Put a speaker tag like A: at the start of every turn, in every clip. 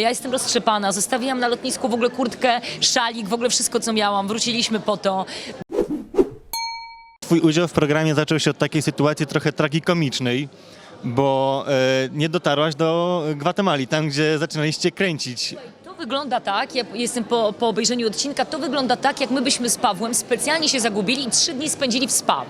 A: Ja jestem roztrzepana, zostawiłam na lotnisku w ogóle kurtkę, szalik, w ogóle wszystko co miałam, wróciliśmy po to.
B: Twój udział w programie zaczął się od takiej sytuacji trochę tragikomicznej, bo e, nie dotarłaś do Gwatemali, tam gdzie zaczynaliście kręcić.
A: Wygląda tak, ja jestem po, po obejrzeniu odcinka, to wygląda tak, jak my byśmy z Pawłem specjalnie się zagubili i trzy dni spędzili w spa.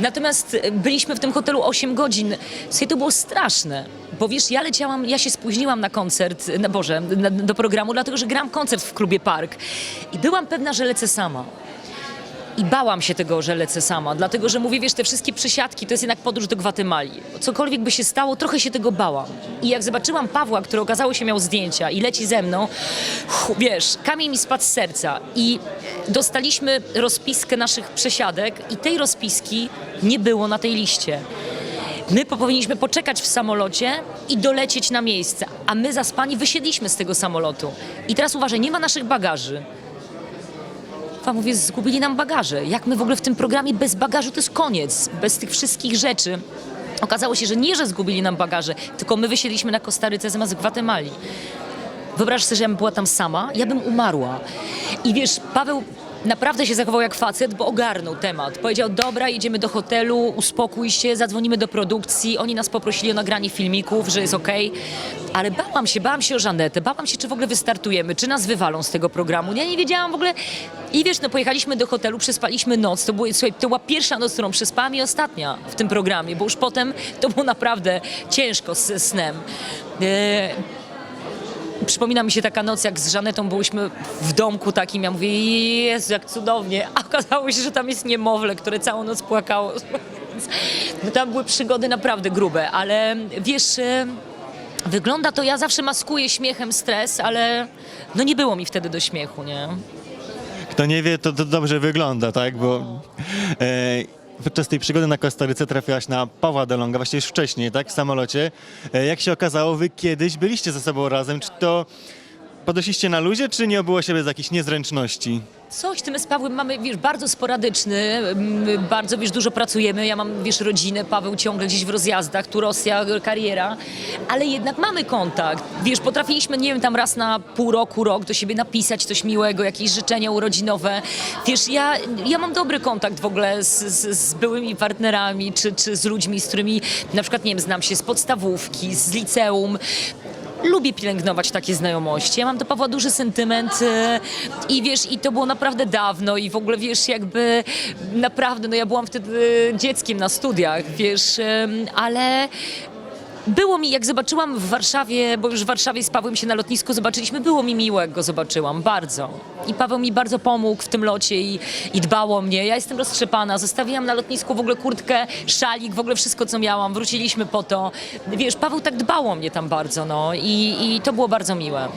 A: Natomiast e, byliśmy w tym hotelu 8 godzin. Słuchaj, to było straszne. Bo wiesz, ja leciałam, ja się spóźniłam na koncert, na Boże, na, do programu, dlatego że gram koncert w klubie Park. I byłam pewna, że lecę sama. I bałam się tego, że lecę sama, dlatego że mówię, wiesz, te wszystkie przysiadki to jest jednak podróż do Gwatemali. Cokolwiek by się stało, trochę się tego bałam. I jak zobaczyłam Pawła, który okazało się miał zdjęcia i leci ze mną, wiesz, kamień mi spadł z serca. I dostaliśmy rozpiskę naszych przesiadek i tej rozpiski nie było na tej liście. My po- powinniśmy poczekać w samolocie i dolecieć na miejsce, a my zaspani wysiedliśmy z tego samolotu. I teraz uważaj, nie ma naszych bagaży. Pan mówię, zgubili nam bagaże. Jak my w ogóle w tym programie bez bagażu to jest koniec, bez tych wszystkich rzeczy. Okazało się, że nie, że zgubili nam bagaże, tylko my wysiedliśmy na Kostaryce zamiast Gwatemali. Wyobraź sobie, że ja bym była tam sama, ja bym umarła. I wiesz, Paweł naprawdę się zachował jak facet, bo ogarnął temat. Powiedział, dobra, jedziemy do hotelu, uspokój się, zadzwonimy do produkcji. Oni nas poprosili o nagranie filmików, że jest okej. Ale bałam się, bałam się o Żanetę, bałam się, czy w ogóle wystartujemy, czy nas wywalą z tego programu. Ja nie wiedziałam w ogóle. I wiesz, no pojechaliśmy do hotelu, przespaliśmy noc. To, było, słuchaj, to była pierwsza noc, którą przespałam i ostatnia w tym programie, bo już potem to było naprawdę ciężko z snem. E, Przypomina mi się taka noc, jak z Żanetą byłyśmy w domku takim. Ja mówię, Jezu, jak cudownie. A okazało się, że tam jest niemowlę, które całą noc płakało. No tam były przygody naprawdę grube, ale wiesz, e, wygląda to, ja zawsze maskuję śmiechem stres, ale no nie było mi wtedy do śmiechu, nie?
B: Kto nie wie, to, to dobrze wygląda, tak? Bo e, podczas tej przygody na Kostaryce trafiłaś na Pawła Delonga, właściwie już wcześniej, tak? W samolocie. E, jak się okazało, wy kiedyś byliście ze sobą razem. Czy to podeszliście na luzie, czy nie obyło się bez jakichś niezręczności?
A: Coś, ty my z Pawłem mamy, wiesz, bardzo sporadyczny, mm, bardzo, wiesz, dużo pracujemy, ja mam, wiesz, rodzinę, Paweł ciągle gdzieś w rozjazdach, tu Rosja, kariera, ale jednak mamy kontakt, wiesz, potrafiliśmy, nie wiem, tam raz na pół roku, rok do siebie napisać coś miłego, jakieś życzenia urodzinowe, wiesz, ja, ja mam dobry kontakt w ogóle z, z, z byłymi partnerami, czy, czy z ludźmi, z którymi, na przykład, nie wiem, znam się z podstawówki, z liceum, lubię pielęgnować takie znajomości. Ja mam do Pawła duży sentyment e, i wiesz, i to było naprawdę dawno i w ogóle wiesz, jakby naprawdę, no ja byłam wtedy dzieckiem na studiach, wiesz, ale było mi, jak zobaczyłam w Warszawie, bo już w Warszawie z Pawłem się na lotnisku zobaczyliśmy, było mi miło, jak go zobaczyłam, bardzo. I Paweł mi bardzo pomógł w tym locie i, i dbał o mnie. Ja jestem roztrzepana, zostawiłam na lotnisku w ogóle kurtkę, szalik, w ogóle wszystko, co miałam, wróciliśmy po to. Wiesz, Paweł tak dbał o mnie tam bardzo, no i, i to było bardzo miłe.